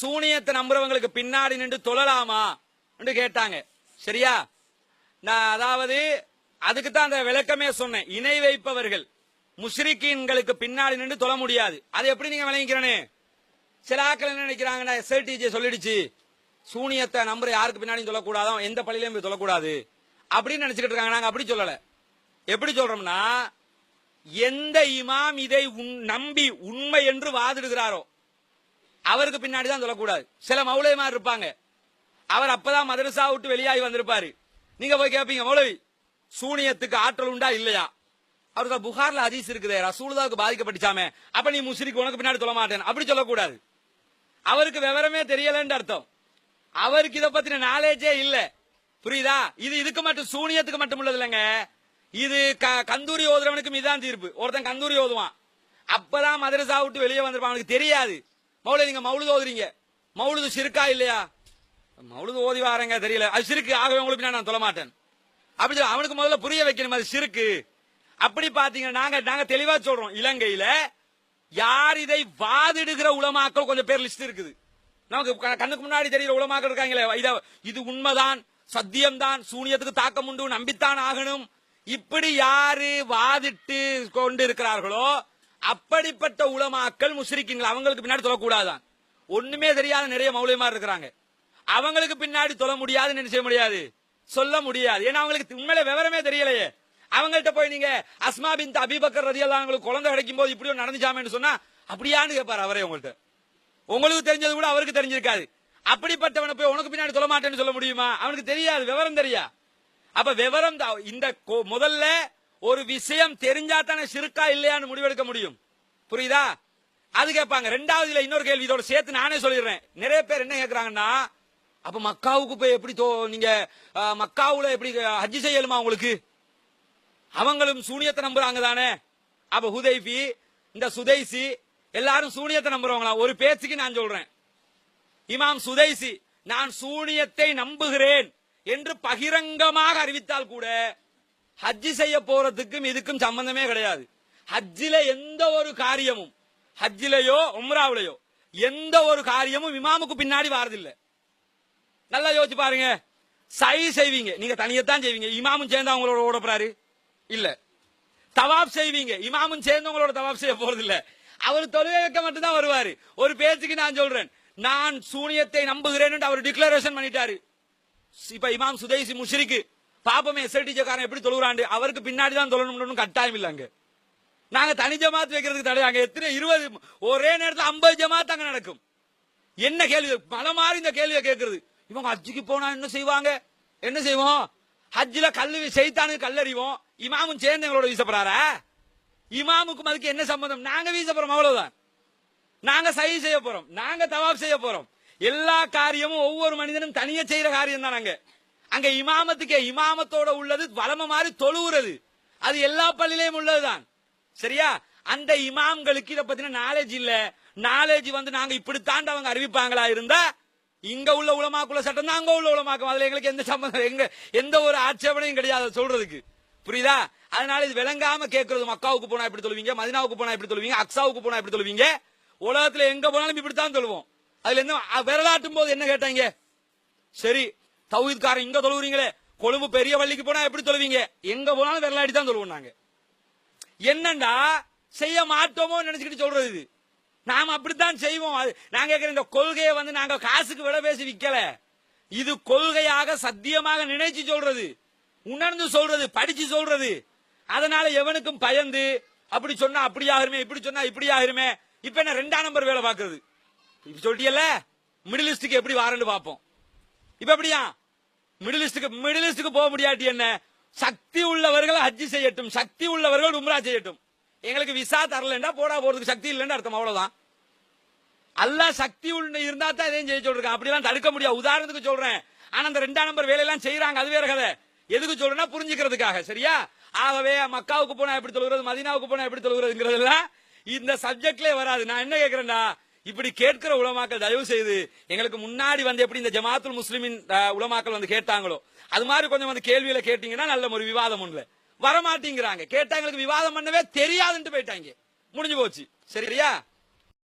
சூனியத்தை நம்புறவங்களுக்கு பின்னாடி நின்று தொழலாமா என்று கேட்டாங்க. சரியா? நான் அதாவது அதுக்கு தான் அந்த விளக்கமே சொன்னேன். இணை வைப்பவர்கள் முஸ்ரிக்கீன்களுக்கு பின்னாடி நின்று தொழ முடியாது. அது எப்படி நீங்க விளங்கிக்கிறனே? சில ஆக்கள் என்ன நினைக்கிறாங்கன்னா எஸ்ஐடிஜே சொல்லிடுச்சு. சூனியத்தை நம்புற யாருக்கு பின்னாடியும் சொல்லக்கூடாதோ எந்த பள்ளியிலையும் போய் சொல்லக்கூடாது அப்படின்னு நினைச்சுக்கிட்டு இருக்காங்க. நாங்க அப்படி சொல்லல. எப்படி சொல்றோம்னா எந்த இமாம் இதை நம்பி உண்மை என்று வாதிடுகிறாரோ அவருக்கு பின்னாடி தான் சொல்லக்கூடாது. சில மௌலவிமார் இருப்பாங்க. அவர் அப்பதான் மதரசா விட்டு வெளியாகி வந்திருப்பாரு. நீங்க போய் கேட்பீங்க மௌலவி சூனியத்துக்கு ஆற்றல் உண்டா இல்லையா? அவர் தான் புகார்ல அதிஸ் இருக்குதே ரசூலுதாவுக்கு பாதிக்கப்பட்டுச்சாமே அப்ப நீ முஸ்லிக்கு உனக்கு பின்னாடி சொல்ல மாட்டேன். அப்படி சொல்லக்கூடாது. அவருக்கு விவரமே தெரியலன்னு அர்த்தம். அவருக்கு இதை பத்தின நாலேஜே இல்ல. புரியுதா? இது இதுக்கு மட்டும் சூனியத்துக்கு மட்டும் உள்ளது இல்லைங்க. இது க- கந்தூரி ஓதுறவனுக்கும் இதுதான் தீர்ப்பு. ஒருத்தன் கந்தூரி ஓதுவான். அப்பதான் மதரசா விட்டு வெளியே வந்திருப்பான். அவனுக்கு தெரியாது. மௌல நீங்க மௌலுது ஓதுறீங்க. மௌலுது சிறுக்கா இல்லையா? மௌலுது ஓதி வாரங்க தெரியல. அது சிறுக்கு. ஆகவே உங்களுக்கு நான் சொல்ல மாட்டேன் அப்படி சொல்லி அவனுக்கு முதல்ல புரிய வைக்கணும். அது சிறுக்கு. அப்படி பாத்தீங்கன்னா நாங்க நாங்க தெளிவா சொல்றோம். இலங்கையில யார் இதை வாதிடுகிற உலமாக்கள் கொஞ்சம் பேர் லிஸ்ட் இருக்குது. நமக்கு கண்ணுக்கு முன்னாடி தெரியுற உலமாக்கள் இருக்காங்களே இத இது உண்மைதான் சத்தியம்தான் சூனியத்துக்கு தாக்கம் உண்டு நம்பித்தான் ஆகணும். இப்படி யாரு வாதிட்டு கொண்டு இருக்கிறார்களோ அப்படிப்பட்ட உலமாக்கள் முஸ்ரிக்கீங்கள் அவங்களுக்கு பின்னாடி சொல்லக்கூடாதான் ஒண்ணுமே தெரியாத நிறைய மௌலியமா இருக்கிறாங்க. அவங்களுக்கு பின்னாடி சொல்ல முடியாதுன்னு என்ன செய்ய முடியாது? சொல்ல முடியாது. ஏன்னா அவங்களுக்கு உண்மையில விவரமே தெரியலையே. அவங்கள்ட்ட போய் நீங்க அஸ்மா பின் அபிபக்கர் ரதியெல்லாம் அவங்களுக்கு குழந்தை கிடைக்கும் போது இப்படியும் நடந்துச்சாமேன்னு சொன்னா அப்படியான்னு கேட்பாரு அவரே உங்கள்ட்ட. உங்களுக்கு தெரிஞ்சது கூட அவருக்கு தெரிஞ்சிருக்காது. அப்படிப்பட்டவனை போய் உனக்கு பின்னாடி சொல்ல மாட்டேன்னு சொல்ல முடியுமா? அவனுக்கு தெரியாது விவரம் தெரியா? அப்ப விவரம் தான். இந்த கொ- முதல்ல ஒரு விஷயம் தெரிஞ்சா தானே சிறுக்கா இல்லையான்னு முடிவெடுக்க முடியும். புரியுதா? அது கேட்பாங்க. ரெண்டாவது இல்ல இன்னொரு கேள்வி இதோட சேர்த்து நானே சொல்லிடுறேன். நிறைய பேர் என்ன கேக்குறாங்கன்னா அப்ப மக்காவுக்கு போய் எப்படி தோ- நீங்க மக்காவுல எப்படி ஹஜ் ஹஜ்ஜி செய்யலுமா உங்களுக்கு? அவங்களும் சூனியத்தை நம்புறாங்க தானே. அப்ப ஹுதைபி இந்த சுதைசி எல்லாரும் சூனியத்தை நம்புறவங்களா? ஒரு பேச்சுக்கு நான் சொல்றேன். இமாம் சுதைசி நான் சூனியத்தை நம்புகிறேன் என்று பகிரங்கமாக அறிவித்தால் கூட ஹஜ்ஜி செய்ய போறதுக்கும் இதுக்கும் சம்பந்தமே கிடையாது. ஹஜ்ஜில எந்த ஒரு காரியமும் ஹஜ்ஜிலையோ உம்ராவிலையோ எந்த ஒரு காரியமும் இமாமுக்கு பின்னாடி வாரதில்லை. நல்லா யோசிச்சு பாருங்க. சை செய்வீங்க. நீங்க தனியத்தான் செய்வீங்க. இமாமும் சேர்ந்து அவங்களோட ஓடப்படுறாரு இல்ல. தவாப் செய்வீங்க. இமாமும் சேர்ந்து உங்களோட தவாப் செய்ய போறது இல்ல அவர் தொழுகை வைக்க மட்டும்தான் வருவாரு. ஒரு பேச்சுக்கு நான் சொல்றேன். நான் சூனியத்தை நம்புகிறேன் அவர் டிக்ளரேஷன் பண்ணிட்டாரு. இப்ப இமாம் சுதேசி முஷ்ரிக்கு பாப்பமே எஸ்ஐடி எப்படி தொழுகிறாண்டு அவருக்கு பின்னாடி தான் தொழணும்னு கட்டாயம் இல்லை அங்கே. நாங்க தனி ஜமாத் வைக்கிறதுக்கு தடை. அங்க எத்தனை இருபது ஒரே நேரத்தில் ஐம்பது ஜமாத் அங்க நடக்கும். என்ன கேள்வி? பல மாதிரி இந்த கேள்வியை கேட்கறது இவங்க ஹஜ்ஜுக்கு போனா என்ன செய்வாங்க? என்ன செய்வோம்? ஹஜ்ஜில் கல்லு செய்தானுக்கு கல்லறிவோம். இமாமும் சேர்ந்து எங்களோட வீசப்படுறாரா? இமாமுக்கும் அதுக்கு என்ன சம்பந்தம்? நாங்க வீசப்படுறோம் அவ்வளவுதான். நாங்க சை செய்ய போறோம். நாங்க தவாப் செய்ய போறோம். எல்லா காரியமும் ஒவ்வொரு மனிதனும் தனியா செய்யற காரியம் தான் நாங்க அங்க இமாமத்துக்கே இமாமத்தோட உள்ளது வளம மாதிரி தொழுவுறது. அது எல்லா பள்ளியிலையும் உள்ளதுதான். சரியா? அந்த இமாம்களுக்கு இதை பத்தின நாலேஜ் இல்ல. நாலேஜ் வந்து நாங்க இப்படித்தான் அவங்க அறிவிப்பாங்களா இருந்தா இங்க உள்ள உலமாக்குள்ள சட்டம் தான் அங்க உள்ள உலமாக்கும். அதுல எங்களுக்கு எந்த சம்பந்தம் எங்க எந்த ஒரு ஆட்சேபனையும் கிடையாது அதை சொல்றதுக்கு. புரியுதா? அதனால இது விளங்காம கேட்கறது மக்காவுக்கு போனா இப்படி சொல்லுவீங்க மதினாவுக்கு போனா இப்படி சொல்லுவீங்க அக்ஸாவுக்கு போனா இப்படி சொல்லுவீங்க உலகத்துல எங்க போனாலும் இப்படித்தான் சொல்லுவோம் அதுல என்ன விரதாட்டும் விரலாட்டும் போது என்ன கேட்டாங்க? சரி தௌஹீத்காரன் இங்க தொழுவுறீங்களே? கொழும்பு பெரிய பள்ளிக்கு போனா எப்படி தொழுவீங்க? எங்க போனாலும் வெள்ளாடி தான் தொழுவோம் நாங்க. என்னண்டா செய்ய மாட்டோமோ நினைச்சுக்கிட்டு சொல்றது இது? நாம அப்படித்தான் செய்வோம். அது நாங்க கேக்குற இந்த கொள்கையை வந்து நாங்க காசுக்கு விலை பேசி விக்கல. இது கொள்கையாக சத்தியமாக நினைச்சு சொல்றது. உணர்ந்து சொல்றது படிச்சு சொல்றது. அதனால எவனுக்கும் பயந்து அப்படி சொன்னா அப்படி ஆகிருமே இப்படி சொன்னா இப்படி ஆகிருமே இப்ப என்ன ரெண்டாம் நம்பர் வேலை பாக்குறது இப்ப சொல்லிட்டியல்ல? மிடில் ஈஸ்டுக்கு எப்படி வாரன்னு பாப்போம் இப்ப எப்படியா? மிடில் ஈஸ்டுக்கு மிடில் ஈஸ்டுக்கு போக முடியாட்டி என்ன? சக்தி உள்ளவர்கள் ஹஜ்ஜி செய்யட்டும் சக்தி உள்ளவர்கள் உம்ரா செய்யட்டும். எங்களுக்கு விசா தரலன்னா போடா போறதுக்கு சக்தி இல்லைன்னு அர்த்தம் அவ்வளவுதான். அல்லாஹ் சக்தி உள்ள இருந்தா தான் இதையும் செய்ய சொல்றேன் அப்படிலாம் தடுக்க முடியாது. உதாரணத்துக்கு சொல்றேன். ஆனா அந்த ரெண்டாம் நம்பர் வேலையெல்லாம் செய்யறாங்க அது வேற கதை. எதுக்கு சொல்றேன்னா புரிஞ்சுக்கிறதுக்காக சரியா? ஆகவே மக்காவுக்கு போனா எப்படி தொழுகிறது மதினாவுக்கு போனா எப்படி தொழுகிறதுங்கிறதெல்லாம் இந்த சப்ஜெக்ட்லயே வராது. நான் என்ன கேட்கிறேன்டா இப்படி கேட்கிற உலமாக்கள் தயவு செய்து எங்களுக்கு முன்னாடி வந்து எப்படி இந்த ஜமாத்துல் முஸ்லிமின் உலமாக்கள் வந்து கேட்டாங்களோ அது மாதிரி கொஞ்சம் வந்து கேள்வியில கேட்டீங்கன்னா நல்ல ஒரு விவாதம் ஒண்ணுல. வரமாட்டேங்கிறாங்க. கேட்டா எங்களுக்கு விவாதம் பண்ணவே தெரியாதுன்ட்டு போயிட்டாங்க. முடிஞ்சு போச்சு. சரியா?